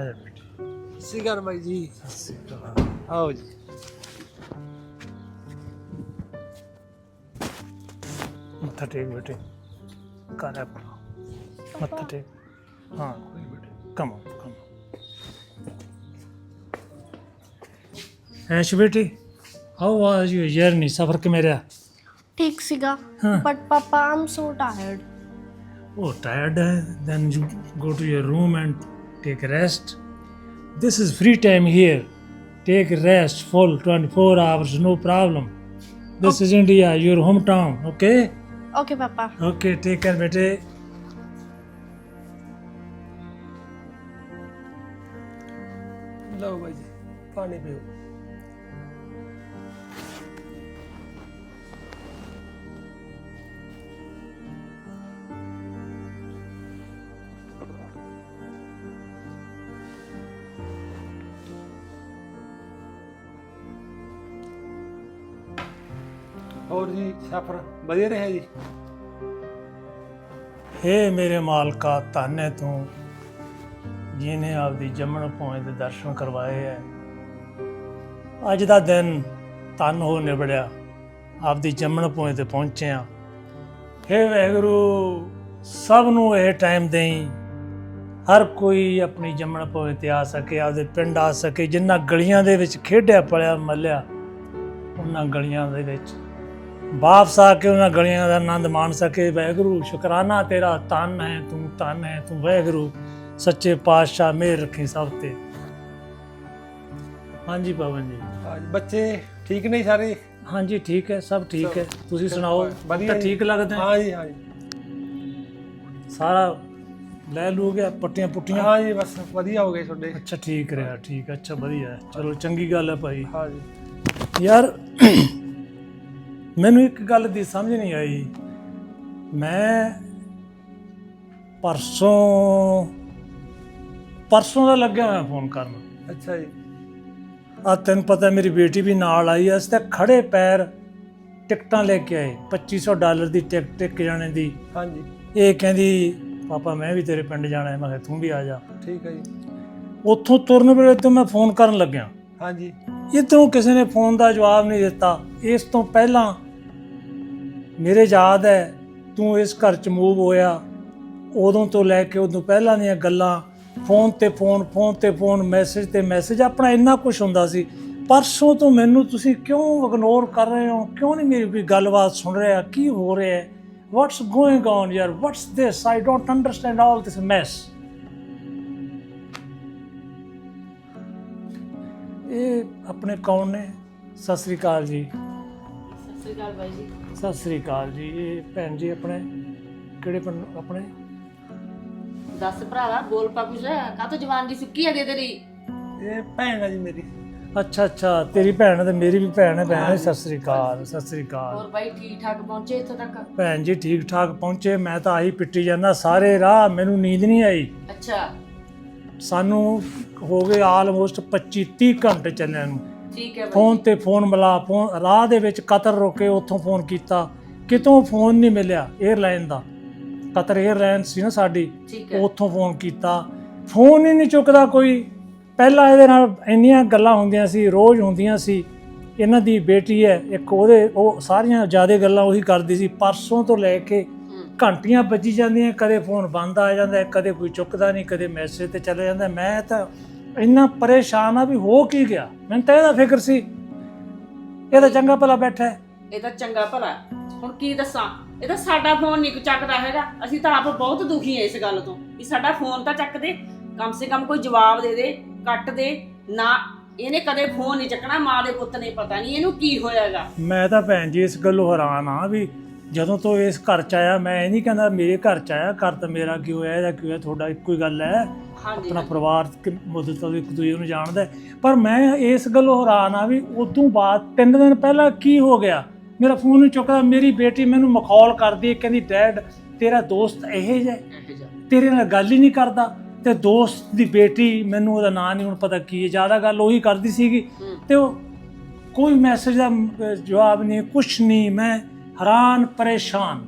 ਆ ਜਾ ਬੇਟੇ। ਸਿਗਰ ਬਾਈ ਜੀ। ਸਤਿ ਸ਼੍ਰੀ ਅਕਾਲ। ਆਓ ਜੀ। ਮੱਥਾ ਟੇਕ ਬੇਟੇ। ਕਰ ਆਪਣਾ। ਮੱਥਾ ਟੇਕ। ਹਾਂ ਕੋਈ ਬੇਟੇ। ਕਮ ਕਮ ਐਸ਼ ਬੇਟੀ ਹਾਊ ਵਾਸ ਯੂਰ ਜਰਨੀ ਸਫਰ ਕਿਵੇਂ ਰਿਹਾ? ਠੀਕ ਸੀਗਾ ਹਾਂ। But papa I'm so tired Oh, tired? eh? Then you go to your room and take rest. This is free time here. Take rest full 24 hours, no problem. This is India, your hometown, okay? Okay papa Okay, take care, bete. ਲਓ ਬਾਈ ਜੀ ਪਾਣੀ ਪੀਓ ਜੀ ਸਫਰ ਵਧੀਆ ਰਿਹਾ ਜੀ? हे ਮੇਰੇ ਮਾਲਕਾ, ਧੰਨ ਹੈ ਤੂੰ ਜਿਨੇ ਆਪਦੀ ਜੰਮਣ ਭੋਏ ਦੇ ਦਰਸ਼ਨ ਕਰਵਾਏ ਹੈ। ਅੱਜ ਦਾ ਦਿਨ ਧੰਨ ਹੋ ਨਿਬੜਿਆ, ਆਪਦੀ ਜੰਮਣ ਭੂਮੀ ਤੇ ਪਹੁੰਚੇ ਆ हे ਵਾਹਿਗੁਰੂ, ਸਭ ਨੂੰ ਇਹ ਟਾਈਮ ਦੇਈ, ਹਰ ਕੋਈ ਆਪਣੀ ਜੰਮਣ ਭੂਮੀ ਤੇ ਆ ਸਕੇ, ਆਪਦੇ ਪਿੰਡ ਆ ਸਕੇ, ਜਿੰਨਾ ਗਲੀਆਂ ਦੇ ਵਿੱਚ ਖੇਡਿਆ, ਪਲਿਆ, ਮੱਲਿਆ, ਉਹਨਾਂ ਗਲੀਆਂ ਦੇ ਵਿੱਚ ਵਾਪਸ ਆ ਕੇ ਉਹਨਾਂ ਗਲੀਆਂ ਦਾ ਆਨੰਦ ਮਾਣ ਸਕੇ। ਵਾਹਿਗੁਰੂ ਸ਼ੁਕਰਾਨਾ ਤੇਰਾ ਤਨ ਹੈ ਤੂੰ ਤਨ ਹੈ ਤੂੰ ਵਾਹਿਗੁਰੂ ਸੱਚੇ ਪਾਤਸ਼ਾਹ ਮਿਹਰ ਰੱਖੀ ਸਭ ਤੇ। ਹਾਂਜੀ ਪਵਨ ਜੀ। ਬੱਚੇ ਠੀਕ ਨਹੀਂ ਸਾਰੇ? ਹਾਂਜੀ ਠੀਕ ਹੈ ਸਭ ਠੀਕ ਹੈ। ਤੁਸੀਂ ਸੁਣਾਓ ਵਧੀਆ ਤਾਂ। ਠੀਕ ਲੱਗਦਾ? ਹੈ? ਹਾਂ ਜੀ ਹਾਂ ਜੀ ਸਾਰਾ ਲੈ ਲੂ ਗਿਆ ਪੱਟੀਆਂ ਪੁੱਟੀਆਂ? ਹਾਂ ਜੀ ਬਸ ਵਧੀਆ ਹੋ ਗਏ ਤੁਹਾਡੇ। ਅੱਛਾ ਠੀਕ ਰਿਹਾ ਠੀਕ ਅੱਛਾ ਵਧੀਆ। ਚਲੋ ਚੰਗੀ ਗੱਲ ਹੈ ਭਾਈ। ਹਾਂ ਜੀ ਯਾਰ ਮੈਨੂੰ ਇੱਕ ਗੱਲ ਦੀ ਸਮਝ ਨਹੀਂ ਆਈ। ਮੈਂ ਪਰਸੋਂ ਪਰਸੋਂ ਦਾ ਲੱਗਿਆ ਹੋਇਆ ਫੋਨ ਕਰਨ। ਅੱਛਾ ਜੀ। ਆ ਤੈਨੂੰ ਪਤਾ ਮੇਰੀ ਬੇਟੀ ਵੀ ਨਾਲ ਆਈ ਐ ਅਸੀਂ ਤਾਂ ਖੜੇ ਪੈਰ ਟਿਕਟਾਂ ਲੈ ਕੇ ਆਏ 2500 ਡਾਲਰ ਦੀ ਟਿਕਟ ਇੱਕ ਜਾਣੇ ਦੀ। ਹਾਂ ਜੀ ਇਹ ਕਹਿੰਦੀ ਪਾਪਾ ਮੈਂ ਵੀ ਤੇਰੇ ਪਿੰਡ ਜਾਣਾ ਹੈ। ਮੈਂ ਕਿਹਾ ਤੂੰ ਵੀ ਆ ਜਾ। ਠੀਕ ਹੈ ਜੀ। ਉੱਥੋਂ ਤੁਰਨ ਵੇਲੇ ਤੋਂ ਮੈਂ ਫੋਨ ਕਰਨ ਲੱਗਿਆ। ਹਾਂ ਜੀ ਇੱਧਰੋਂ ਕਿਸੇ ਨੇ ਫੋਨ ਦਾ ਜਵਾਬ ਨਹੀਂ ਦਿੱਤਾ। ਇਸ ਤੋਂ ਪਹਿਲਾਂ ਮੇਰੇ ਯਾਦ ਹੈ, ਤੂੰ ਇਸ ਘਰ ਚ ਮੂਵ ਹੋਇਆ। ਉਦੋਂ ਤੋਂ ਲੈ ਕੇ ਉਦੋਂ ਪਹਿਲਾਂ ਦੀਆਂ ਗੱਲਾਂ, ਫੋਨ ਤੇ ਫੋਨ ਫੋਨ ਤੇ ਫੋਨ ਮੈਸੇਜ ਤੇ ਮੈਸੇਜ ਆਪਣਾ ਇੰਨਾ ਕੁਝ ਹੁੰਦਾ ਸੀ। ਪਰਸੋਂ ਤੋਂ ਮੈਨੂੰ ਤੁਸੀਂ ਕਿਉਂ ਇਗਨੋਰ ਕਰ ਰਹੇ ਹੋ? ਕਿਉਂ ਨਹੀਂ ਮੇਰੀ ਕੋਈ ਗੱਲਬਾਤ ਸੁਣ ਰਿਹਾ? ਕੀ ਹੋ ਰਿਹਾ ਹੈ? ਵਾਟਸ ਗੋਇੰਗ ਔਨ ਯਾਰ what's this I don't understand all this mess ਇਹ ਆਪਣੇ ਕੌਣ ਨੇ? ਸਤਿ ਸ੍ਰੀ ਅਕਾਲ ਜੀ। ਸਤਿ ਸ੍ਰੀ ਅਕਾਲ ਬਾਈ ਜੀ। ਸਤਿ ਸ੍ਰੀ ਅਕਾਲ ਜੀ। ਇਹ ਭੈਣ ਜੀ ਆਪਣੇ ਕਿਹੜੇ ਪਿੰਡ ਆਪਣੇ? ਦੱਸ ਭਰਾਵਾ ਬੋਲ ਪਾ ਕੁਛ। ਕਾ ਤੋ ਜਵਾਨ ਦੀ ਸੁੱਕੀ ਹੈ ਦੇ ਤੇਰੀ? ਇਹ ਭੈਣ ਹੈ ਜੀ ਮੇਰੀ। ਅੱਛਾ ਅੱਛਾ ਤੇਰੀ ਭੈਣ ਹੈ ਤੇ ਮੇਰੀ ਵੀ ਭੈਣ ਹੈ ਭੈਣ। ਸਤਿ ਸ੍ਰੀ ਅਕਾਲ ਸਤਿ ਸ੍ਰੀ ਅਕਾਲ। ਹੋਰ ਬਾਈ ਠੀਕ ਠਾਕ ਪਹੁੰਚੇ ਇੱਥੋਂ ਤੱਕ? ਭੈਣ ਜੀ ਠੀਕ ਠਾਕ ਪਹੁੰਚੇ। ਮੈਂ ਤਾਂ ਆਹੀ ਪਿੱਟੀ ਜਾਂਦਾ। ਸਾਰੇ ਰਾਹ ਮੈਨੂੰ ਨੀਂਦ ਨਹੀਂ ਆਈ। ਅੱਛਾ। ਸਾਨੂੰ ਹੋ ਗਏ ਆਲਮੋਸਟ 25 30 ਘੰਟੇ ਚੱਲਿਆਂ ਨੂੰ। ਠੀਕ ਹੈ ਬਾਈ। ਫੋਨ ਤੇ ਫੋਨ ਮਿਲਾ ਫੋਨ ਰਾਹ ਦੇ ਵਿੱਚ ਕਤਰ ਰੋਕੇ ਉੱਥੋਂ ਫੋਨ ਕੀਤਾ। ਕਿਤੋਂ ਫੋਨ ਨਹੀਂ ਮਿਲਿਆ 에ਅਰਲਾਈਨ ਦਾ। ਕਤਰ 에ਅਰਲਾਈਨ ਸੀ ਨਾ ਸਾਡੀ ਠੀਕ ਹੈ। ਉੱਥੋਂ ਫੋਨ ਕੀਤਾ। ਫੋਨ ਹੀ ਨਹੀਂ ਚੁੱਕਦਾ ਕੋਈ। ਪਹਿਲਾਂ ਇਹਦੇ ਨਾਲ ਇੰਨੀਆਂ ਗੱਲਾਂ ਹੁੰਦੀਆਂ ਸੀ ਰੋਜ਼ ਹੁੰਦੀਆਂ ਸੀ। ਇਹਨਾਂ ਦੀ ਬੇਟੀ ਹੈ ਇੱਕ ਉਹਦੇ ਉਹ ਸਾਰੀਆਂ ਜ਼ਿਆਦਾ ਗੱਲਾਂ ਉਹੀ ਕਰਦੀ ਸੀ। ਪਰਸੋਂ ਤੋਂ ਲੈ ਕੇ ਘੰਟੀਆਂ ਵੱਜੀ ਜਾਂਦੀਆਂ ਕਦੇ ਫੋਨ ਬੰਦ ਆ ਜਾਂਦਾ ਕਦੇ ਕੋਈ ਚੁੱਕਦਾ ਨਹੀਂ ਕਦੇ ਮੈਸੇਜ ਤੇ ਚਲੇ ਜਾਂਦਾ। ਮੈਂ ਤਾਂ ਇੰਨਾ ਪਰੇਸ਼ਾਨ ਆ ਵੀ ਹੋ ਕੀ ਗਿਆ? ਮੈਨੂੰ ਤਾਂ ਇਹਦਾ ਫਿਕਰ ਸੀ। ਇਹ ਤਾਂ ਚੰਗਾ ਭਲਾ ਬੈਠਾ ਹੈ। ਇਹ ਤਾਂ ਚੰਗਾ ਭਲਾ ਹੁਣ ਕੀ ਦੱਸਾਂ? ਇਹ ਤਾਂ ਸਾਡਾ ਫੋਨ ਨਹੀਂ ਚੱਕਦਾ ਹੈਗਾ। ਅਸੀਂ ਤਾਂ ਆਪ ਬਹੁਤ ਦੁਖੀ ਐ ਇਸ ਗੱਲ ਤੋਂ ਵੀ ਸਾਡਾ ਫੋਨ ਤਾਂ ਚੱਕ ਦੇ। ਕਮ ਸੇ ਕਮ ਕੋਈ ਜਵਾਬ ਦੇ ਦੇ ਕੱਟ ਦੇ। ਨਾ ਇਹਨੇ ਕਦੇ ਫੋਨ ਨਹੀਂ ਚੱਕਣਾ ਮਾਂ ਦੇ ਪੁੱਤ ਨੇ ਪਤਾ ਨਹੀਂ ਇਹਨੂੰ ਕੀ ਹੋਇਆਗਾ। ਮੈਂ ਤਾਂ ਭੈਣ ਜੀ ਇਸ ਗੱਲੋਂ ਹੈਰਾਨ ਆ ਵੀ ਜਦੋਂ ਤੋਂ ਇਸ ਘਰ ਚ ਆਇਆ ਮੈਂ ਇਹ ਨਹੀਂ ਕਹਿੰਦਾ ਮੇਰੇ ਘਰ ਚ ਆਇਆ ਘਰ ਤਾਂ ਮੇਰਾ ਕੀ ਹੋਇਆ ਜਾਂ ਕੀ ਹੋਇਆ ਤੁਹਾਡਾ ਇੱਕੋ ਹੀ ਗੱਲ ਹੈ। ਆਪਣਾ ਪਰਿਵਾਰ ਕਿ ਮੁੱਦਤ ਤੋਂ ਇੱਕ ਦੂਜੇ ਨੂੰ ਜਾਣਦਾ ਹੈ। ਪਰ ਮੈਂ ਇਸ ਗੱਲੋਂ ਹੈਰਾਨ ਆ ਵੀ ਉਦੋਂ ਬਾਅਦ ਤਿੰਨ ਦਿਨ ਪਹਿਲਾਂ ਕੀ ਹੋ ਗਿਆ? ਮੇਰਾ ਫੋਨ ਨਹੀਂ ਚੁੱਕਦਾ ਮੇਰੀ ਬੇਟੀ ਮੈਨੂੰ ਮਖੌਲ ਕਰਦੀ ਹੈ ਕਹਿੰਦੀ ਡੈਡ ਤੇਰਾ ਦੋਸਤ ਇਹ ਜਿਹਾ ਹੈ, ਇਹੋ ਜਿਹਾ। ਤੇਰੇ ਨਾਲ ਗੱਲ ਹੀ ਨਹੀਂ ਕਰਦਾ। ਤੇ ਦੋਸਤ ਦੀ ਬੇਟੀ ਮੈਨੂੰ ਉਹਦਾ ਨਾਂ ਨਹੀਂ ਹੁਣ ਪਤਾ ਕੀ ਹੈ। ਜ਼ਿਆਦਾ ਗੱਲ ਉਹੀ ਕਰਦੀ ਸੀਗੀ। ਹੂੰ। ਤੇ ਉਹ ਕੋਈ ਮੈਸੇਜ ਦਾ ਜਵਾਬ ਨਹੀਂ ਕੁਛ ਨਹੀਂ। ਮੈਂ ਹੈਰਾਨ ਪਰੇਸ਼ਾਨ।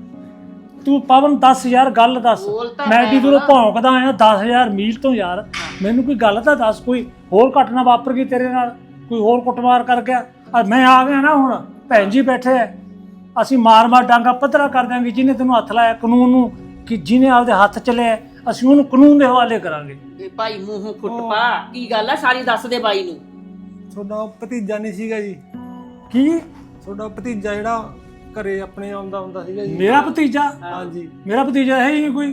ਤੂੰ ਪਵਨ 10000 ਗੱਲ ਦੱਸ। ਬੋਲ ਤਾਂ ਮੈਂ ਮੈਂ ਦੂਰੋਂ। ਭੌਂਕਦਾ ਆਇਆ 10000 ਮੀਲ ਤੋਂ ਯਾਰ। ਮੈਨੂੰ ਕੋਈ ਗੱਲ ਤਾਂ ਦੱਸ ਕੋਈ ਹੋਰ ਘਟਨਾ ਵਾਪਰ ਗਈ ਤੇਰੇ ਨਾਲ? ਕੋਈ ਹੋਰ ਕੁੱਟਮਾਰ ਕਰ ਗਿਆ? ਆ ਮੈਂ ਆ ਗਿਆ ਨਾ ਹੁਣ ਭੈਣ ਜੀ ਬੈਠੇ ਐ। ਅਸੀਂ ਮਾਰ ਮਾਰ ਡਾਂਗਾ ਪੱਧਰਾ ਕਰ ਦਿਆਂਗੇ ਜਿਹਨੇ ਤੈਨੂੰ ਹੱਥ ਲਾਇਆ ਕਾਨੂੰਨ ਨੂੰ ਕਿ ਜਿਹਨੇ ਆਪਦੇ ਹੱਥ ਚ ਲਿਆ ਅਸੀਂ ਉਹਨੂੰ ਕਾਨੂੰਨ ਦੇ ਹਵਾਲੇ ਕਰਾਂਗੇ। ਇਹ ਭਾਈ ਮੂੰਹੋਂ ਫੁੱਟ ਪਾ। ਕੀ ਗੱਲ ਆ? ਸਾਰੀ ਦੱਸ ਦੇ ਬਾਈ ਨੂੰ। ਤੁਹਾਡਾ ਉਹ ਭਤੀਜਾ ਨਹੀਂ ਸੀਗਾ ਜੀ। ਕੀ? ਤੁਹਾਡਾ ਭਤੀਜਾ ਜਿਹੜਾ ਘਰੇ ਆਪਣੇ ਆਉਂਦਾ ਹੁੰਦਾ ਸੀਗਾ ਜੀ। ਮੇਰਾ ਭਤੀਜਾ? ਹਾਂਜੀ। ਮੇਰਾ ਭਤੀਜਾ ਹੈ ਹੀ ਨਹੀਂ ਕੋਈ?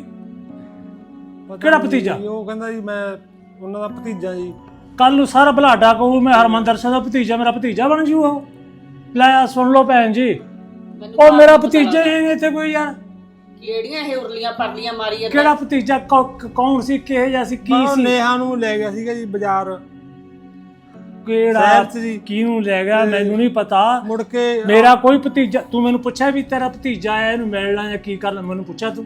ਪਤਾ ਕਿਹੜਾ ਨਹੀਂ ਭਤੀਜਾ? ਜੀ, ਉਹ ਕਹਿੰਦਾ ਜੀ ਮੈਂ ਉਹਨਾਂ ਦਾ ਭਤੀਜਾ ਜੀ। ਕੱਲ ਨੂੰ ਸਾਰਾ ਬਲਾਡਾ ਕਹੂ ਮੈਂ ਹਰਮੰਦਰ ਸਿੰਘ ਦਾ ਭਤੀਜਾ ਮੇਰਾ ਭਤੀਜਾ ਬਣ ਜੂ ਉਹ। ਲੈ ਆ ਸੁਣ ਲਓ ਭੈਣ ਜੀ। ਮੈਨੂੰ ਉਹ ਮੇਰਾ ਭਤੀਜਾ ਹੀ ਨਹੀਂ ਇੱਥੇ ਕੋਈ ਯਾਰ। ਕਿਹੜੀਆਂ ਇਹ ਉਰਲੀਆਂ ਪਰਲੀਆਂ ਮਾਰੀ ਜਾਂਦਾ ਕਿਹੜਾ ਭਤੀਜਾ ਕੌ- ਕੌਣ ਸੀ ਕਿਹੋ ਜਿਹਾ ਸੀ ਕੀ ਉਹ ਸੀ? ਨੇਹਾ ਨੂੰ ਲੈ ਗਿਆ ਸੀਗਾ ਜੀ ਬਾਜ਼ਾਰ। ਕਿਹੜਾ 'ਚ ਜੀ। ਕਿਹਨੂੰ ਲੈ ਗਿਆ ਮੈਨੂੰ ਨਹੀਂ ਪਤਾ। ਮੁੜ ਕੇ ਮੇਰਾ ਕੋਈ ਭਤੀਜਾ ਤੂੰ ਮੈਨੂੰ ਪੁੱਛਿਆ ਵੀ ਤੇਰਾ ਭਤੀਜਾ ਆਇਆ ਇਹਨੂੰ ਮਿਲਣਾ ਜਾਂ ਕੀ ਕਰਨਾ ਮੈਨੂੰ ਪੁੱਛਿਆ ਤੂੰ।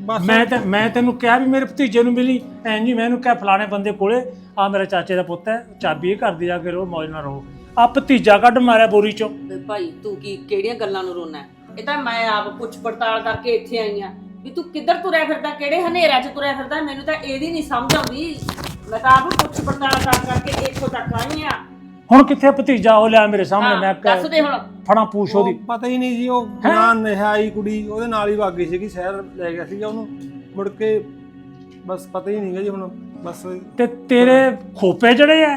ਬਸ। ਮੈਂ ਤੇ ਮੈਂ ਤੈਨੂੰ ਕਿਹਾ ਵੀ ਮੇਰੇ ਭਤੀਜੇ ਨੂੰ ਮਿਲੀ। ਐਂ ਜੀ ਮੈਨੂੰ ਕਿਹਾ ਫਲਾਣੇ ਬੰਦੇ ਕੋਲੇ ਆ ਮੇਰੇ ਚਾਚੇ ਦਾ ਪੁੱਤ ਹੈ ਚਾਬੀ ਇਹ ਕਰਦੀ ਜਾ ਕੇ ਰੋ ਮੌਜ ਨਾਲ ਰਹੋ ਆ ਭਤੀਜਾ ਕੱਢ ਮਾਰਿਆ ਬੋਰੀ ਚੋਂ। ਵੀ ਭਾਈ ਤੂੰ ਕੀ ਕਿਹੜੀਆਂ ਗੱਲਾਂ ਨੂੰ ਰੋਣਾ? ਇਹ ਤਾਂ ਮੈਂ ਆਪ ਪੁੱਛ ਪੜਤਾਲ ਕਰਕੇ ਇੱਥੇ ਆਈ ਆ। ਵੀ ਤੂੰ ਕਿੱਧਰ ਤੁਰਿਆ ਫਿਰਦਾ ਕਿਹੜੇ ਹਨੇਰਿਆਂ 'ਚ ਤੁਰਿਆ ਫਿਰਦਾ ਮੈਨੂੰ ਤਾਂ ਇਹਦੀ ਨਹੀਂ ਸਮਝ ਆਉਂਦੀ। ਮੈਂ ਤਾਂ ਆਪ ਪੁੱਛ ਪੜਤਾਲ ਕਰ ਕਰਕੇ ਇੱਥੋਂ ਤੱਕ ਆਈ ਆ। ਹੁਣ ਕਿੱਥੇ ਭਤੀਜਾ ਹੋ ਲਿਆ ਮੇਰੇ ਸਾਹਮਣੇ ਮੈਂ ਦੱਸ ਦੇ ਹੁਣ। ਫੜਾ ਪੂਛ ਉਹ ਉਹਦੀ ਪਤਾ ਹੀ ਨਹੀਂ ਜੀ ਉਹ ਨਾ ਨਿਹਾਈ ਕੁੜੀ ਉਹਦੇ ਨਾਲ ਹੀ ਵਗ ਸੀਗੀ ਸ਼ਹਿਰ ਲੈ ਗਿਆ ਸੀਗਾ ਉਹਨੂੰ। ਮੁੜ ਕੇ ਬਸ ਪਤਾ ਹੀ ਨਹੀਂਗਾ ਜੀ ਹੁਣ ਬਸ ਤੇ ਤੇਰੇ ਖੋਪੇ ਜਿਹੜੇ ਐ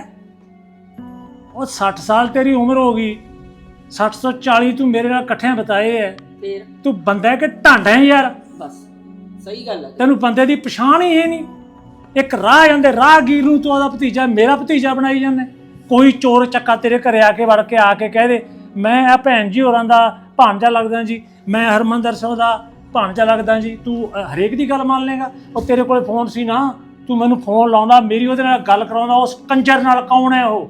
ਉਹ 60 ਸਾਲ ਤੇਰੀ ਉਮਰ ਹੋ ਗਈ 60 ਤੋਂ 40 ਤੂੰ ਮੇਰੇ ਨਾਲ ਇਕੱਠੇ ਬਤਾਏ ਐ। ਫੇਰ? ਤੂੰ ਬੰਦਾ ਕਿ ਢਾਂਡਾ ਹੈ ਯਾਰ। ਬਸ, ਸਹੀ ਗੱਲ ਹੈ ਤੈਨੂੰ ਬੰਦੇ ਦੀ ਪਛਾਣ ਹੀ ਹੈ ਨਹੀਂ। ਇੱਕ ਰਾਹ ਜਾਂਦੇ, ਰਾਹਗੀਰ ਨੂੰ ਤੂੰ ਉਹਦਾ ਭਤੀਜਾ, ਮੇਰਾ ਭਤੀਜਾ ਬਣਾਈ ਜਾਂਦਾ। ਕੋਈ ਚੋਰ ਚੱਕਾ ਤੇਰੇ ਘਰੇ ਆ ਕੇ ਵੜ ਕੇ ਆ ਕੇ ਕਹਿ ਦੇ, ਮੈਂ ਆ ਭੈਣ ਜੀ ਹੋਰਾਂ ਦਾ ਭਾਣਜਾ ਲੱਗਦਾ ਜੀ, ਮੈਂ ਹਰਮੰਦਰ ਸਿੰਘ ਦਾ ਭਾਣਜਾ ਲੱਗਦਾ ਜੀ, ਤੂੰ ਹਰੇਕ ਦੀ ਗੱਲ ਮੰਨ ਲੇਗਾ ਉਹ ਤੇਰੇ ਕੋਲ ਫੋਨ ਸੀ ਨਾ, ਤੂੰ ਮੈਨੂੰ ਫੋਨ ਲਾਉਂਦਾ, ਮੇਰੀ ਉਹਦੇ ਨਾਲ ਗੱਲ ਕਰਾਉਂਦਾ, ਉਸ ਕੰਜਰ ਨਾਲ ਕੌਣ ਹੈ ਉਹ?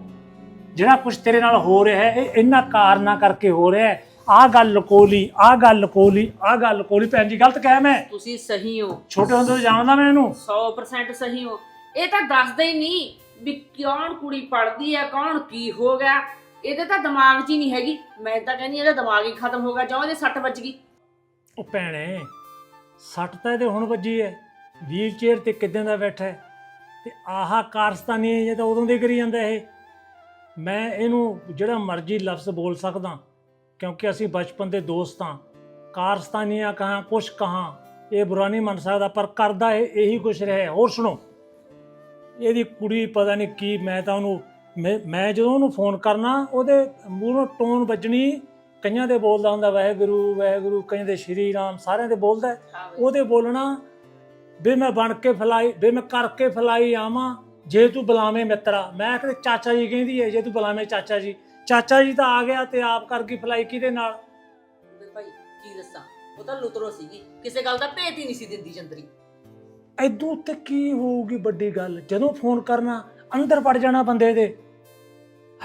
ਜਿਹੜਾ ਕੁਝ ਤੇਰੇ ਨਾਲ ਹੋ ਰਿਹਾ ਹੈ, ਇਹ ਇਹਨਾਂ ਕਾਰਨਾਂ ਕਰਕੇ ਹੋ ਰਿਹਾ ਹੈ ਆਹ ਗੱਲ ਲਕੋ ਲਈ ਆਹ ਗੱਲ ਲਕੋ ਲਈ ਆਹ ਗੱਲ ਲਕੋ ਲਈ ਭੈਣ ਜੀ ਗਲਤ ਕਹਿ ਮੈਂ। ਤੁਸੀਂ ਸਹੀ ਹੋ। ਛੋਟੇ ਹੁੰਦੇ ਤੋਂ ਜਾਣਦਾ ਮੈਂ ਇਹਨੂੰ। 100% ਸਹੀ ਹੋ। ਇਹ ਤਾਂ ਦੱਸਦਾ ਹੀ ਨਹੀਂ ਵੀ ਕੌਣ ਕੁੜੀ ਪੜਦੀ ਆ ਕੌਣ ਕੀ ਹੋ ਗਿਆ। ਇਹਦੇ ਤਾਂ ਦਿਮਾਗ 'ਚ ਹੀ ਨਹੀਂ ਹੈਗੀ। ਮੈਂ ਤਾਂ ਕਹਿੰਦੀ ਇਹਦਾ ਦਿਮਾਗ ਹੀ ਖਤਮ ਹੋ ਗਿਆ। ਜਾਂ ਇਹਦੇ ਸੱਟ ਵੱਜ ਗਈ। ਉਹ ਭੈਣੇ ਸੱਟ ਤਾਂ ਇਹਦੇ ਹੁਣ ਵੱਜੀ ਹੈ। ਵੀਲ ਚੇਅਰ ਤੇ ਕਿਦਾਂ ਦਾ ਬੈਠਾ ਹੈ? ਤੇ ਆਹਾ ਕਾਰਸਤਾਨੀ ਹੈ ਜੇ ਤਾਂ ਉਦੋਂ ਦੇ ਕਰੀ ਜਾਂਦਾ ਇਹ। ਮੈਂ ਇਹਨੂੰ ਜਿਹੜਾ ਮਰਜ਼ੀ ਲਫ਼ਜ਼ ਬੋਲ ਸਕਦਾ। ਕਿਉਂਕਿ ਅਸੀਂ ਬਚਪਨ ਦੇ ਦੋਸਤ ਹਾਂ ਕਾਰਸਤਾਨੀਆਂ ਕਹਾਂ ਕੁਛ ਕਹਾਂ ਇਹ ਬੁਰਾ ਨਹੀਂ ਮੰਨ ਸਕਦਾ ਪਰ ਕਰਦਾ ਇਹ ਇਹੀ ਕੁਛ ਰਿਹਾ ਹੈ। ਹੋਰ ਸੁਣੋ ਇਹਦੀ ਕੁੜੀ ਪਤਾ ਨਹੀਂ ਕੀ ਮੈਂ ਤਾਂ ਉਹਨੂੰ ਮੈਂ- ਜਦੋਂ ਉਹਨੂੰ ਫੋਨ ਕਰਨਾ ਉਹਦੇ ਮੂੰਹੋਂ ਟੋਨ ਵੱਜਣੀ ਕਈਆਂ ਦੇ ਬੋਲਦਾ ਹੁੰਦਾ ਵਾਹਿਗੁਰੂ ਵਾਹਿਗੁਰੂ ਕਈਆਂ ਦੇ ਸ਼੍ਰੀ ਰਾਮ ਸਾਰਿਆਂ ਦੇ ਬੋਲਦਾ। ਉਹਦੇ ਬੋਲਣਾ ਵੀ ਮੈਂ ਬਣ ਕੇ ਫਲਾਈ ਵੀ ਮੈਂ ਕਰਕੇ ਫਲਾਈ ਆਵਾਂ ਜੇ ਤੂੰ ਬੁਲਾਵੇਂ ਮਿੱਤਰਾ ਮੈਂ ਕਿਤੇ ਚਾਚਾ ਜੀ ਕਹਿੰਦੀ ਹੈ ਜੇ ਤੂੰ ਬੁਲਾਵੇਂ ਚਾਚਾ ਜੀ ਚਾਚਾ ਜੀ ਤਾਂ ਆ ਗਿਆ ਤੇ ਆਪ ਕਰਕੇ ਫਲਾਈ ਕਿਹਦੇ ਨਾਲ? ਵੀ ਭਾਈ ਕੀ ਦੱਸਾਂ? ਉਹ ਤਾਂ ਲੁਤਰੋ ਸੀਗੀ। ਕਿਸੇ ਗੱਲ ਦਾ ਭੇਤ ਹੀ ਨਹੀਂ ਸੀ ਦਿੰਦੀ ਚੰਦਰੀ ਐਦੋਂ ਉੱਤੇ ਕੀ ਹੋਊਗੀ ਵੱਡੀ ਗੱਲ? ਜਦੋਂ ਫੋਨ ਕਰਨਾ ਅੰਦਰ ਵੜ ਜਾਣਾ ਬੰਦੇ ਦੇ।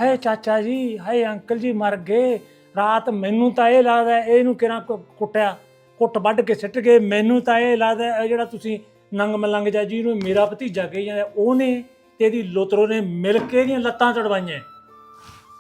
ਹਾਏ ਚਾਚਾ ਜੀ ਹਾਏ ਅੰਕਲ ਜੀ ਮਰ ਗਏ। ਰਾਤ ਮੈਨੂੰ ਤਾਂ ਇਹ ਲੱਗਦਾ ਇਹਨੂੰ ਕਿਹਨਾਂ ਕੁੱਟਿਆ? ਕੁੱਟ ਵੱਢ ਕੇ ਸਿੱਟ ਗਏ। ਮੈਨੂੰ ਤਾਂ ਇਹ ਲੱਗਦਾ ਇਹ ਜਿਹੜਾ ਤੁਸੀਂ ਨੰਗ ਮਲੰਗ ਜਾ ਜੀ ਨੂੰ ਮੇਰਾ ਭਤੀਜਾ ਕਹੀ ਜਾਂਦਾ ਉਹਨੇ ਤੇ ਇਹਦੀ ਲੋਤਰੋ ਨੇ ਮਿਲ ਕੇ ਇਹਦੀਆਂ ਲੱਤਾਂ ਚੜਵਾਈਆਂ।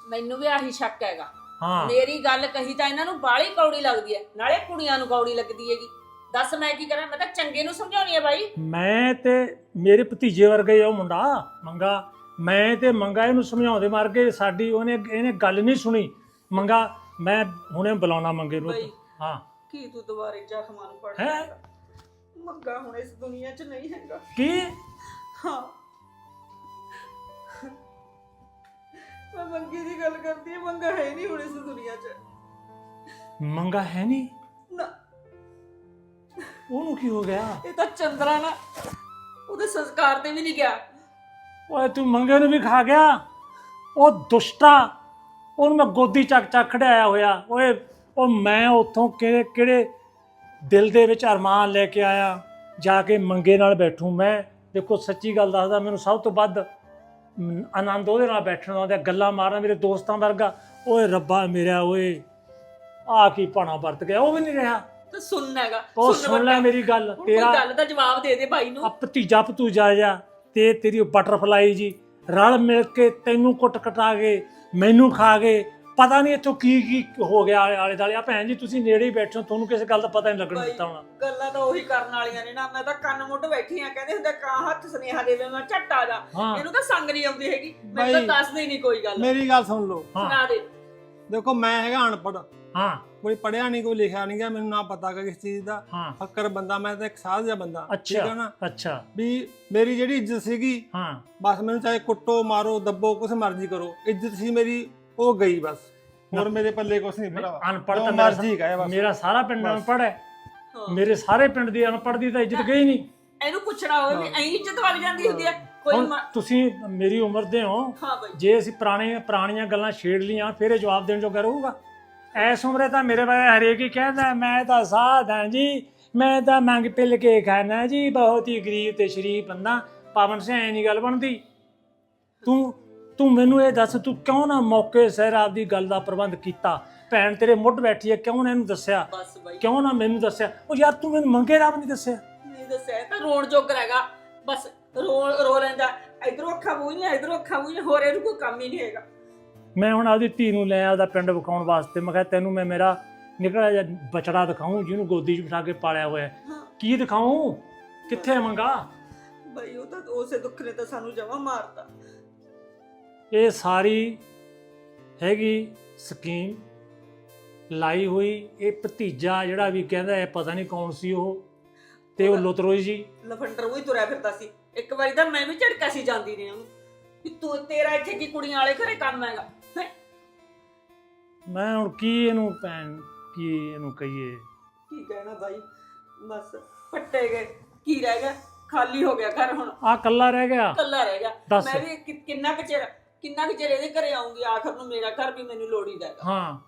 ਮੈਨੂੰ ਵੀ ਆਹੀ ਸ਼ੱਕ ਹੈਗਾ। ਹਾਂ। ਮੇਰੀ ਗੱਲ ਕਹੀ ਤਾਂ ਇਹਨਾਂ ਨੂੰ ਬਾਲੀ ਕੌੜੀ ਲੱਗਦੀ ਹੈ। ਨਾਲੇ ਕੁੜੀਆਂ ਨੂੰ ਕੌੜੀ ਲੱਗਦੀ ਹੈਗੀ। ਦੱਸ ਮੈਂ ਕੀ ਕਰਾਂ? ਮੈਂ ਤਾਂ ਚੰਗੇ ਨੂੰ ਸਮਝਾਉਣੀ ਹੈ ਬਾਈ। ਮੈਂ ਤੇ ਮੇਰੇ ਭਤੀਜੇ ਵਰਗਾ ਉਹ ਮੁੰਡਾ ਮੰਗਾ। ਮੈਂ ਤੇ ਮੰਗਾ ਇਹਨੂੰ ਸਮਝਾਉਂਦੇ ਮਾਰ ਕੇ ਸਾਡੀ ਉਹਨੇ ਇਹਨੇ ਗੱਲ ਨਹੀਂ ਸੁਣੀ। ਮੰਗਾ ਮੈਂ ਹੁਣੇ ਬੁਲਾਉਣਾ ਮੰਗੇ ਨੂੰ। ਬਈ। ਹਾਂ। ਕੀ ਤੂੰ ਦੁਬਾਰੇ ਜ਼ਖਮਾਂ ਨੂੰ ਪੜ ਹੈਂ? ਮੰਗਾ ਹੁਣ ਇਸ ਦੁਨੀਆ 'ਚ ਨਹੀਂ ਹੈਗਾ। ਕੀ? ਹਾਂ। ਮੈਂ ਮੰਗੀ ਦੀ ਗੱਲ ਕਰਦੀ ਹਾਂ ਮੰਗਾ ਹੈ ਨਹੀਂ ਹੁਣ ਇਸ ਦੁਨੀਆ 'ਚ। ਮੰਗਾ ਹੈ ਨਹੀਂ? ਨਾ। ਉਹਨੂੰ ਕੀ ਹੋ ਗਿਆ? ਇਹ ਤਾਂ ਚੰਦਰਾ ਨਾ ਉਹਦੇ ਸੰਸਕਾਰ ਤੇ ਵੀ ਨਹੀਂ ਗਿਆ। ਓਏ ਤੂੰ ਮੰਗੇ ਨੂੰ ਵੀ ਖਾ ਗਿਆ? ਉਹ ਦੁਸ਼ਟਾ ਉਹਨੂੰ ਮੈਂ ਗੋਦੀ ਚੱਕ ਚੱਕ ਖੜਾਇਆ ਹੋਇਆ। ਓਏ ਉਹ ਮੈਂ ਉੱਥੋਂ ਕਿਹੜੇ ਕਿਹੜੇ ਦਿਲ ਦੇ ਵਿੱਚ ਅਰਮਾਨ ਲੈ ਕੇ ਆਇਆ ਜਾ ਕੇ ਮੰਗੇ ਨਾਲ ਬੈਠੂ ਮੈਂ। ਦੇਖੋ ਸੱਚੀ ਗੱਲ ਦੱਸਦਾ ਮੈਨੂੰ ਸਭ ਤੋਂ ਵੱਧ ਆਨੰਦ ਉਹਦੇ ਨਾਲ ਬੈਠਣ ਆਉਂਦਾ ਗੱਲਾਂ ਮਾਰਨਾ ਮੇਰੇ ਦੋਸਤਾਂ ਵਰਗਾ। ਓਏ ਰੱਬਾ ਮੇਰਾ ਓਏ ਆ ਕੀ ਪਾਣਾ ਵਰਤ ਗਿਆ ਉਹ ਵੀ ਨਹੀਂ ਰਿਹਾ। ਤਾਂ ਸੁਣਨਾ ਹੈਗਾ ਉਹ ਸੁਣ ਲੈ ਮੇਰੀ ਗੱਲ ਤੇਰਾ ਗੱਲ ਦਾ ਜਵਾਬ ਦੇ ਦੇ ਭਾਈ ਆ ਨੂੰ ਭਤੀਜਾ ਭਤੂਜਾ ਜਾ ਤੇ ਤੇਰੀ ਬਟਰਫਲਾਈ ਜੀ ਰਲ ਮਿਲ ਕੇ ਤੈਨੂੰ ਕੁੱਟ ਕਟਾ ਕੇ ਮੈਨੂੰ ਖਾ ਗਏ ਪਤਾ ਨਹੀਂ ਇੱਥੋਂ ਕੀ ਕੀ ਹੋ ਗਿਆ ਆਲੇ ਆਲੇ ਦਾਲੇ ਆ ਭੈਣ ਜੀ ਤੁਸੀਂ ਨੇੜੇ ਹੀ ਬੈਠੇ ਹੋ ਤੁਹਾਨੂੰ ਕਿਸੇ ਗੱਲ ਦਾ ਪਤਾ ਨਹੀਂ ਲੱਗਣ ਬਾਈ, ਦਿੱਤਾ ਹੋਣਾ। ਗੱਲਾਂ ਤਾਂ ਉਹੀ ਕਰਨ ਵਾਲੀਆਂ ਨੇ ਨਾ। ਮੈਂ ਤਾਂ ਕੰਨ ਮੁੱਢ ਬੈਠੀ ਆ ਕਹਿੰਦੇ ਹੁੰਦੇ ਕਾਂ ਹੱਥ ਸੁਨੇਹਾ ਦੇਵੇ ਮੈਂ ਝੱਟ ਆ ਜਾ। ਹਾਂ। ਇਹਨੂੰ ਤਾਂ ਸੰਗ ਨਹੀਂ ਆਉਂਦੀ ਹੈਗੀ। ਮੈਨੂੰ ਬਾਈ, ਤਾਂ ਦੱਸਦੇ ਹੀ ਨਹੀਂ ਕੋਈ ਗੱਲ। ਮੇਰੀ ਗੱਲ ਸੁਣ ਲਓ। ਹਾਂ। ਸੁਣਾ ਦੇ। ਦੇਖੋ ਮੈਂ ਹੈਗਾ ਅਨਪੜ੍ਹ। ਹਾਂ। ਕੋਈ ਪੜਿਆ ਨਹੀਂ ਕੋਈ ਲਿਖਿਆ ਨਹੀਂ ਗਾ ਮੈਨੂੰ ਨਾ ਪਤਾ ਕਿ ਕਿਸ ਚੀਜ਼ ਦਾ। ਹਾਂ। ਫੱਕਰ ਬੰਦਾ ਮੈਂ ਤਾਂ ਇੱਕ ਸਾਧ ਜਿਹਾ ਬੰਦਾ ਠੀਕ ਹੈ ਅੱਛਾ ਨਾ? ਅੱਛਾ। ਵੀ ਮੇਰੀ ਜਿਹੜੀ ਇੱਜ਼ਤ ਸੀਗੀ ਹਾਂ। ਬਸ ਮੈਨੂੰ ਚਾਹੇ ਕੁੱਟੋ ਮਾਰੋ ਦੱਬੋ ਕੁਛ ਮਰਜ਼ੀ ਕਰੋ। ਇੱਜ਼ਤ ਸੀ ਮੇਰੀ ਉਹ ਗਈ ਬਸ। ਹੋਰ ਮੇਰੇ ਪੱਲੇ ਕੁਛ ਨਹੀਂ ਭਰਾਵਾ। ਅਨਪੜ੍ਹ ਤਾਂ ਮੇਰਾ ਮਰਜ਼ੀ ਕਹੇ ਬਸ। ਮੇਰਾ ਸਾਰਾ ਪਿੰਡ। ਅਨਪੜ੍ਹ ਹੈ। ਮੇਰੇ ਸਾਰੇ ਪਿੰਡ ਦੀ ਅਨਪੜ੍ਹ ਦੀ ਤਾਂ ਇੱਜ਼ਤ ਗਈ ਨਹੀਂ। ਇਹਨੂੰ ਪੁੱਛਣਾ ਹੋਵੇ ਵੀ ਐਂ ਇੱਜ਼ਤ ਵੱਲ ਜਾਂਦੀ ਹੁੰਦੀ ਹੈ ਕੋਈ ਹੁਣ ਮ- ਤੁਸੀਂ ਮੇਰੀ ਉਮਰ ਦੇ ਹੋ। ਹਾਂ ਬਾਈ। ਜੇ ਅਸੀਂ ਪੁਰਾਣੇ ਪੁਰਾਣੀਆਂ ਗੱਲਾਂ ਛੇੜ ਲੀਆਂ ਫਿਰ ਇਹ ਜਵਾਬ ਦੇਣ ਜੋਗਾ ਰਹੂਗਾ। ਐਸ ਉਮਰੇ ਤਾਂ ਮੇਰੇ ਬਾਰੇ ਹਰੇਕ ਹੀ ਕਹਿੰਦਾ ਮੈਂ ਤਾਂ ਸਾਧ ਹਾਂ ਜੀ। ਮੈਂ ਤਾਂ ਮੰਗ ਪਿੱਲ ਕੇ ਖਾਣਾ ਜੀ। ਬਹੁਤ ਹੀ ਗਰੀਬ ਤੇ ਸ਼ਰੀਫ ਬੰਦਾ। ਪਾਵਨ ਸਿੰਘ ਐ ਨਹੀਂ ਗੱਲ ਬਣਦੀ। ਤੂੰ ਤੂੰ ਮੈਨੂੰ ਇਹ ਦੱਸ ਤੂੰ ਕਿਉਂ ਨਾ ਮੌਕੇ ਸਿਰ ਆਪਦੀ ਗੱਲ ਦਾ ਪ੍ਰਬੰਧ ਕੀਤਾ? ਭੈਣ ਤੇਰੇ ਮੁੱਢ ਬੈਠੀ ਹੈ ਕਿਉਂ ਨਾ ਇਹਨੂੰ ਦੱਸਿਆ? ਬਸ ਬਾਈ। ਕਿਉਂ ਨਾ ਮੈਨੂੰ ਦੱਸਿਆ? ਉਹ ਯਾਰ ਤੂੰ ਮੈਨੂੰ ਮੰਗੇ ਰੱਬ ਨਹੀਂ ਦੱਸਿਆ। ਨਹੀਂ ਦੱਸਿਆ ਇਹ ਤਾਂ ਰੋਣ ਜੋਗਰ ਹੈਗਾ ਬਸ ਰੋ ਰੋ ਲੈਂਦਾ। ਇਧਰੋਂ ਅੱਖਾਂ ਮੂੰਹੀਆਂ ਇਧਰੋਂ ਅੱਖਾਂ ਮੂੰਹੀਆਂ ਹੋਰ ਇਹਨੂੰ ਕੋਈ ਕੰਮ ਹੀ ਨਹੀਂ ਹੈਗਾ। ਮੈਂ ਹੁਣ ਆਪਦੀ ਧੀ ਨੂੰ ਲੈ ਆਪਦਾ ਪਿੰਡ ਵਿਖਾਉਣ ਵਾਸਤੇ ਮੈਂ ਕਿਹਾ ਤੈਨੂੰ ਮੈਂ ਮੇਰਾ ਨਿਕਲਿਆ ਜਿਹਾ ਬਚੜਾ ਦਿਖਾਉਂ ਜਿਹਨੂੰ ਗੋਦੀ 'ਚ ਬਿਠਾ ਕੇ ਪਾਲਿਆ ਹੋਇਆ ਹੈ। ਹਾਂ। ਕੀ ਦਿਖਾਉਂ ਕਿੱਥੇ ਮੰਗਾ? ਬਾਈ ਉਹ ਤਾਂ ਉਸੇ ਦੁੱਖ ਨੇ ਤਾਂ ਸਾਨੂੰ ਜਮਾ ਮਾਰਤਾ। ਇਹ ਸਾਰੀ ਹੈਗੀ ਸਕੀਮ ਲਾਈ ਹੋਈ ਇਹ ਭਤੀਜਾ ਜਿਹੜਾ ਵੀ ਕਹਿੰਦਾ ਹੈ ਪਤਾ ਨਹੀਂ ਕੌਣ ਸੀ ਉਹ ਤੇ ਉਹ ਲੁਤਰੋਈ ਜੀ ਲਫੰਡਰ ਉਹ ਤੁਰਿਆ ਫਿਰਦਾ ਸੀ। ਇੱਕ ਵਾਰੀ ਤਾਂ ਮੈਂ ਵੀ ਝੜਕਾ ਸੀ ਜਾਂਦੀ ਨੇ ਉਹਨੂੰ ਵੀ ਤੂੰ ਤੇਰਾ ਇੱਥੇ ਕੀ ਕੁੜੀਆਂ ਵਾਲੇ ਘਰੇ ਕੰਮ ਹੈਗਾ? ਹੈਂ? ਮੈਂ ਹੁਣ ਕੀ ਇਹਨੂੰ ਭੈਣ ਕੀ ਇਹਨੂੰ ਕਹੀਏ? ਕੀ ਕਹਿਣਾ ਬਾਈ? ਬਸ ਪੱਟੇ ਗਏ ਕੀ ਰਹਿ ਗਿਆ? ਖਾਲੀ ਹੋ ਗਿਆ ਘਰ ਹੁਣ। ਆ ਕੱਲਾ ਰਹਿ ਗਿਆ? ਕੱਲਾ ਰਹਿ ਗਿਆ। ਦੱਸ। ਮੈਂ ਵੀ ਕਿ- ਕਿੰਨਾ ਕੁ ਚਿਰ ਕਿੰਨਾ ਕੁ ਚਿਰ ਇਹਦੇ ਘਰੇ ਆਉਂਗੀ? ਆਖਰ ਨੂੰ ਮੇਰਾ ਘਰ ਵੀ ਮੈਨੂੰ ਲੋੜੀ ਦਾ ਹੈਗਾ। ਹਾਂ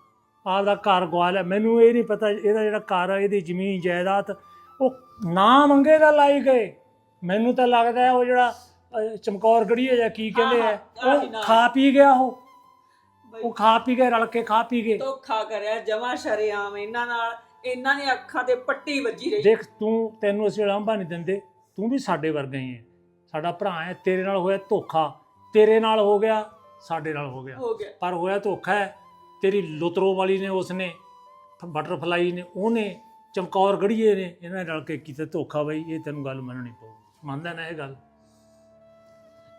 ਆਪਦਾ ਘਰ ਗਵਾ ਲਿਆ ਮੈਨੂੰ ਇਹ ਨਹੀਂ ਪਤਾ ਇਹਦਾ ਜਿਹੜਾ ਘਰ ਆ ਇਹਦੀ ਜ਼ਮੀਨ ਜਾਇਦਾਦ ਉਹ ਨਾ ਮੰਗੇ ਦਾ ਲਾਈ ਗਏ। ਮੈਨੂੰ ਤਾਂ ਲੱਗਦਾ ਹੈ ਉਹ ਜਿਹੜਾ ਅਹ, ਚਮਕੌਰ ਗੜੀਏ ਜਾਂ ਕੀ ਕਹਿੰਦੇ ਹਾਂ, ਆ ਹਾਂ, ਆਹੀ ਉਹ। ਖਾ ਪੀ ਗਿਆ ਉਹ। ਬਾਈ ਉਹ ਖਾ ਪੀ ਗਏ ਰਲ ਕੇ ਖਾ ਪੀ ਗਏ। ਧੋਖਾ ਕਰਿਆ ਜਮਾ ਸ਼ਰੇਆਮ ਇਹਨਾਂ ਨਾਲ। ਇਹਨਾਂ ਨੇ ਅੱਖਾਂ ਤੇ ਪੱਟੀ ਵੱਜੀ ਰਹੀ। ਦੇਖ ਤੂੰ ਤੈਨੂੰ ਅਸੀਂ ਲਾਂਭਾ ਨਹੀਂ ਦਿੰਦੇ। ਤੂੰ ਵੀ ਸਾਡੇ ਵਰਗਾ ਹੀ ਹੈ। ਸਾਡਾ ਭਰਾ ਹੈ ਤੇਰੇ ਨਾਲ ਹੋਇਆ ਧੋਖਾ। ਤੇਰੇ ਨਾਲ ਹੋ ਗਿਆ ਸਾਡੇ ਨਾਲ ਹੋ ਗਿਆ। ਹੋ ਗਿਆ। ਪਰ ਹੋਇਆ ਧੋਖਾ ਹੈ ਤੇਰੀ ਲੁਤਰੋ ਵਾਲੀ ਨੇ ਉਸਨੇ ਬਟਰਫਲਾਈ ਨੇ ਉਹਨੇ ਚਮਕੌਰ ਗੜੀਏ ਨੇ ਇਹਨਾਂ ਨੇ ਰਲ ਕੇ ਕੀਤਾ ਧੋਖਾ ਬਈ ਇਹ ਤੈਨੂੰ ਗੱਲ ਮੰਨਣੀ ਪਊ ਮੰਨਦਾ ਨਾ ਇਹ ਗੱਲ?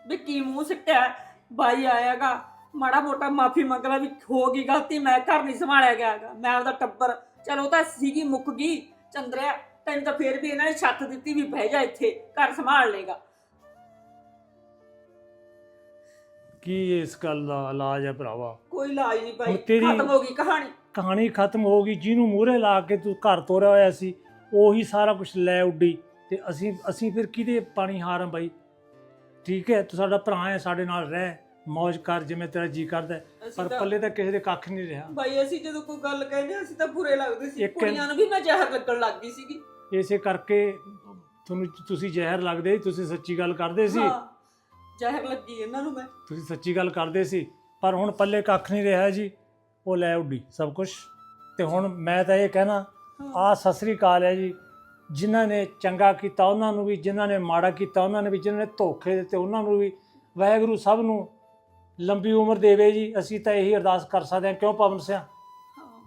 ਵੀ ਕੀ ਮੂੰਹ ਸਿੱਟਿਆ ਬਾਈ ਆਇਆਗਾ ਮਾੜਾ ਮੋਟਾ ਮਾਫੀ ਮੰਗਲਾ ਵੀ ਹੋ ਗਈ ਗਲਤੀ ਮੈਂ ਘਰ ਨਹੀਂ ਸੰਭਾਲਿਆ ਗਿਆਗਾ ਮੈਂ ਆਪਦਾ ਟੱਬਰ ਚਲੋ ਤਾਂ ਸੀਗੀ ਮੁੱਕ ਗਈ ਚੰਦਰਿਆ ਤੈਨੂੰ ਤਾਂ ਫੇਰ ਵੀ ਇਹਨਾਂ ਨੇ ਛੱਤ ਦਿੱਤੀ ਵੀ ਬਹਿ ਜਾ ਇੱਥੇ ਘਰ ਸੰਭਾਲ ਲੇਗਾ ਕੀ ਇਸ ਗੱਲ ਦਾ ਇਲਾਜ ਹੈ ਭਰਾਵਾ? ਕੋਈ ਇਲਾਜ ਨਹੀਂ ਭਾਈ ਹੁਣ ਤੇਰੀ- ਖਤਮ ਹੋ ਗਈ ਕਹਾਣੀ। ਕਹਾਣੀ ਖਤਮ ਹੋ ਗਈ ਜਿਹਨੂੰ ਮੂਹਰੇ ਲਾ ਕੇ ਤੂੰ ਘਰ ਤੋਰਿਆ ਹੋਇਆ ਸੀ ਉਹੀ ਸਾਰਾ ਕੁਝ ਲੈ ਉੱਡੀ ਤੇ ਅਸੀਂ ਅਸੀਂ ਫਿਰ ਕਿਹਦੇ ਪਾਣੀ ਹਾਰਾਂ ਬਾਈ ਠੀਕ ਹੈ ਤੂੰ ਸਾਡਾ ਭਰਾ ਹੈ ਸਾਡੇ ਨਾਲ ਰਹਿ ਮौज ਕਰ ਜਿਵੇਂ ਤੇਰਾ ਜੀ ਕਰਦਾ ਹੈ। ਅਸੀਂ ਪਰ ਤਾਂ ਪੱਲੇ ਤਾਂ ਕਿਸੇ ਦੇ ਕੱਖ ਨਹੀਂ ਰਿਹਾ। ਭਾਈ ਅਸੀਂ ਜਦੋਂ ਕੋਈ ਗੱਲ ਕਹਿੰਦੇ ਅਸੀਂ ਤਾਂ ਬੁਰੇ ਲੱਗਦੇ ਸੀ। ਇੱਕ- ਕੁੜੀਆਂ ਨੂੰ ਵੀ ਮੈਂ ਜ਼ਹਿਰ ਲੱਗਣ ਲੱਗ ਗਈ ਸੀਗੀ। ਇਸੇ ਕਰਕੇ ਤੁਹਾਨੂੰ ਤੁਸੀਂ ਜ਼ਹਿਰ ਲੱਗਦੇ ਸੀ, ਤੁਸੀਂ ਸੱਚੀ ਗੱਲ ਕਰਦੇ ਸੀ। ਹਾਂ। ਜ਼ਹਿਰ ਲੱਗੀ ਇਹਨਾਂ ਨੂੰ ਮੈਂ। ਤੁਸੀਂ ਸੱਚੀ ਗੱਲ ਕਰਦੇ ਸੀ ਪਰ ਹੁਣ ਪੱਲੇ ਕੱਖ ਨਹੀਂ ਰਿਹਾ ਜੀ। ਉਹ ਲੈ ਉੱਡੀ ਸਭ ਕੁਝ ਤੇ ਹੁਣ ਮੈਂ ਤਾਂ ਇਹ ਕਹਿਣਾ ਆ ਸਤਿ ਸ੍ਰੀ ਅਕਾਲ ਹੈ ਜੀ। ਜਿਨ੍ਹਾਂ ਨੇ ਚੰਗਾ ਕੀਤਾ ਉਹਨਾਂ ਨੂੰ ਵੀ ਜਿਨ੍ਹਾਂ ਨੇ ਮਾੜਾ ਕੀਤਾ ਉਹਨਾਂ ਨੇ ਵੀ ਜਿਨ੍ਹਾਂ ਨੇ ਧੋਖੇ ਦਿੱਤੇ ਉਹਨਾਂ ਨੂੰ ਵੀ। ਵਾਹਿਗੁਰੂ ਸਭ ਨੂੰ ਲੰਬੀ ਉਮਰ ਦੇਵੇ ਜੀ। ਅਸੀਂ ਤਾਂ ਇਹੀ ਅਰਦਾਸ ਕਰ ਸਕਦੇ ਹਾਂ ਕਿਉਂ ਪਵਨ ਸਿਆ?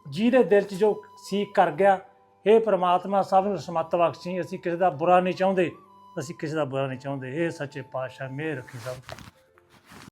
ਜਿਹਦੇ ਦਿਲ 'ਚ ਜੋ ਸੀ ਕਰ ਗਿਆ ਇਹ ਪ੍ਰਮਾਤਮਾ ਸਭ ਨੂੰ ਸਮੱਤ ਬਖਸ਼ੀ। ਅਸੀਂ ਕਿਸੇ ਦਾ ਬੁਰਾ ਨਹੀਂ ਚਾਹੁੰਦੇ। ਅਸੀਂ ਕਿਸੇ ਦਾ ਬੁਰਾ ਨਹੀਂ ਚਾਹੁੰਦੇ ਇਹ ਸੱਚੇ ਪਾਤਸ਼ਾਹ ਮਿਹਰ ਰੱਖੀ ਸਭ ਤੇ।